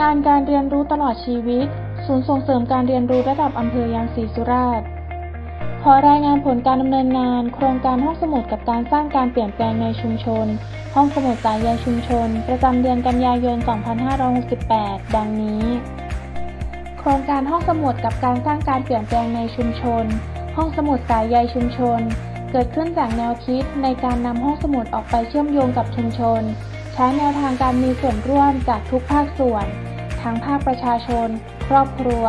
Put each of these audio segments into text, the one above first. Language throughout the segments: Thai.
งานการเรียนรู้ตลอดชีวิต ศูนย์ส่งเสริมการเรียนรู้ระดับอำเภอยางศรีสุราษฎร์ขอรายงานผลการดำเนินงาน โครงการห้องสมุดกับการสร้างการเปลี่ยนแปลงในชุมชน ห้องสมุดสายใยชุมชน ประจำเดือนกันยายน 2568 ดังนี้ โครงการห้องสมุดกับการสร้างการเปลี่ยนแปลงในชุมชน ห้องสมุดสายใยชุมชน เกิดขึ้นจากแนวคิดในการนำห้องสมุดออกไปเชื่อมโยงกับชุมชน ใช้แนวทางการมีส่วนร่วมจากทุกภาคส่วน ทั้งภาคประชาชน ครอบครัว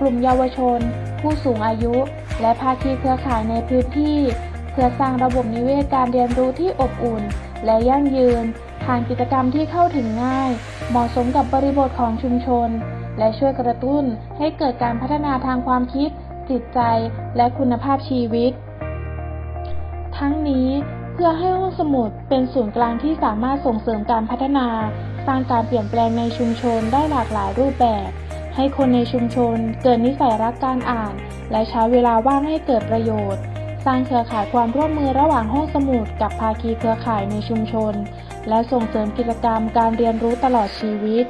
กลุ่มเยาวชน ผู้สูงอายุ และภาคีเครือข่ายในพื้นที่ เพื่อสร้างระบบนิเวศการเรียนรู้ที่อบอุ่น และยั่งยืน ผ่านกิจกรรมที่เข้าถึงง่าย เหมาะสมกับบริบทของชุมชน และช่วยกระตุ้นให้เกิดการพัฒนาทางความคิดจิตใจและคุณภาพชีวิต ทั้งนี้ เพื่อให้ห้องสมุดเป็นศูนย์กลางที่สามารถส่งเสริมการพัฒนา สร้างการเปลี่ยนแปลงในชุมชนได้หลากหลายรูปแบบ ให้คนในชุมชนเกิดนิสัยรักการอ่าน และใช้เวลาว่างให้เกิดประโยชน์ สร้างเครือข่ายความร่วมมือระหว่างห้องสมุดกับภาคีเครือข่ายในชุมชน และส่งเสริมกิจกรรมการเรียนรู้ตลอดชีวิต